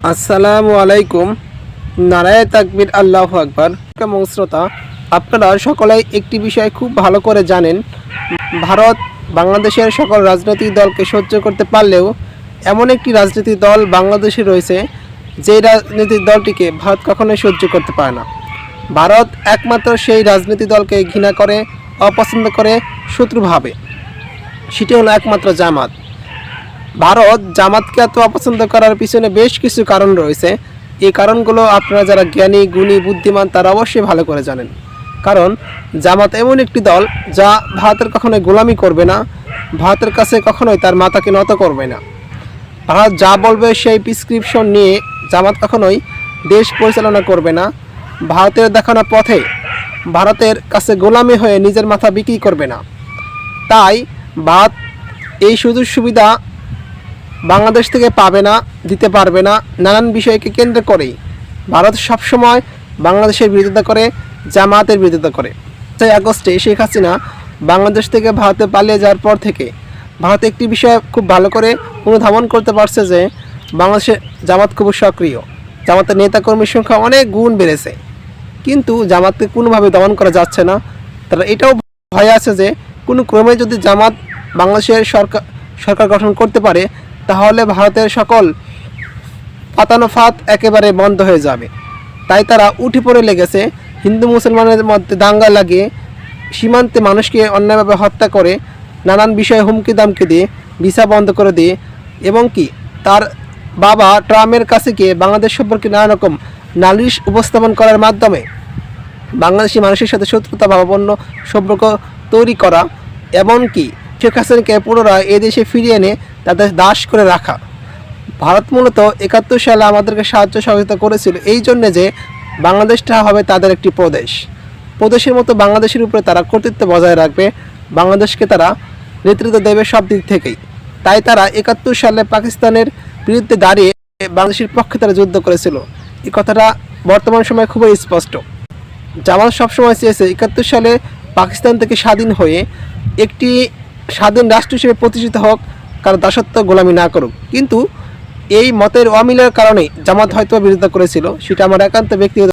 আসসালামু আলাইকুম। নারায় তাকবির, আল্লাহ আকবর। কেমন শ্রোতা? আপনারা সকলেই একটি বিষয় খুব ভালো করে জানেন। ভারত বাংলাদেশের সকল রাজনৈতিক দলকে সহ্য করতে পারলেও এমন একটি রাজনৈতিক দল বাংলাদেশে রয়েছে, যে রাজনৈতিক দলটিকে ভারত কখনোই সহ্য করতে পারে না। ভারত একমাত্র সেই রাজনৈতিক দলকে ঘৃণা করে, অপছন্দ করে শত্রু ভাবে সেটি হলো একমাত্র জামাত। ভারত জামাতকে এত অপছন্দ করার পিছনে বেশ কিছু কারণ রয়েছে। এই কারণগুলো আপনারা যারা জ্ঞানী, গুণী, বুদ্ধিমান, তারা অবশ্যই ভালো করে জানেন। কারণ জামাত এমন একটি দল যা ভারতের কখনোই গোলামি করবে না, ভারতের কাছে কখনোই তার মাতাকে নত করবে না। ভারত যা বলবে সেই প্রিসক্রিপশন নিয়ে জামাত কখনোই দেশ পরিচালনা করবে না। ভারতের দেখানো পথে ভারতের কাছে গোলামি হয়ে নিজের মাথা বিক্রি করবে না। তাই ভারত এই সুযোগ সুবিধা বাংলাদেশ থেকে পাবে না, দিতে পারবে না, নানান বিষয়কে কেন্দ্র করেই। ভারত সবসময় বাংলাদেশের বিরোধিতা করে জামাতের বিরোধিতা করে। ছয় আগস্টে শেখ হাসিনা বাংলাদেশ থেকে ভারতে পালিয়ে যাওয়ার পর থেকে ভারত একটি বিষয় খুব ভালো করে অনুধাবন করতে পারছে যে বাংলাদেশে জামাত খুব সক্রিয়। জামাতের নেতাকর্মীর সংখ্যা অনেক গুণ বেড়েছে। কিন্তু জামাতকে কোনোভাবে দমন করা যাচ্ছে না। তারা এটাও ভয় আছে যে, কোনো ক্রমে যদি জামাত বাংলাদেশের সরকার সরকার গঠন করতে পারে তাহলে ভারতের সকল পাতানো ফাত একেবারে বন্ধ হয়ে যাবে। তাই তারা উঠে পড়ে লেগেছে। হিন্দু মুসলমানের মধ্যে দাঙ্গা লাগিয়ে সীমান্তে মানুষকে অন্যায়ভাবে হত্যা করে, নানান বিষয়ে হুমকি দামকি দিয়ে, ভিসা বন্ধ করে দিয়ে এবং কি তার বাবা ট্রাম্পের কাছে গিয়ে বাংলাদেশ সম্পর্কে নানা রকম নালিশ উপস্থাপন করার মাধ্যমে বাংলাদেশি মানুষের সাথে শত্রুতা, ভাবাপন্ন সম্পর্ক তৈরি করা এমনকি শেখ হাসিনাকে পুনরায় এদেশে ফিরিয়ে এনে তাদের দাস করে রাখা। ভারত মূলত একাত্তর সালে আমাদেরকে সাহায্য সহযোগিতা করেছিল এই জন্যে যে বাংলাদেশটা হবে তাদের একটি প্রদেশ। প্রদেশের মতো বাংলাদেশের উপরে তারা কর্তৃত্ব বজায় রাখবে, বাংলাদেশকে তারা নেতৃত্ব দেবে সব দিক থেকেই। তাই তারা একাত্তর সালে পাকিস্তানের বিরুদ্ধে দাঁড়িয়ে বাংলাদেশের পক্ষে তারা যুদ্ধ করেছিল। এই কথাটা বর্তমান সময়ে খুবই স্পষ্ট। জামাত সবসময় চেয়েছে একাত্তর সালে পাকিস্তান থেকে স্বাধীন হয়ে একটি স্বাধীন রাষ্ট্র হিসেবে প্রতিষ্ঠিত হোক কারণ দাসত্ব গোলামি না করুক। কিন্তু এই মতের অমিলের কারণে জামাত হয়তো বিরোধিতা করেছিল, সেটা আমার একান্ত ব্যক্তিগত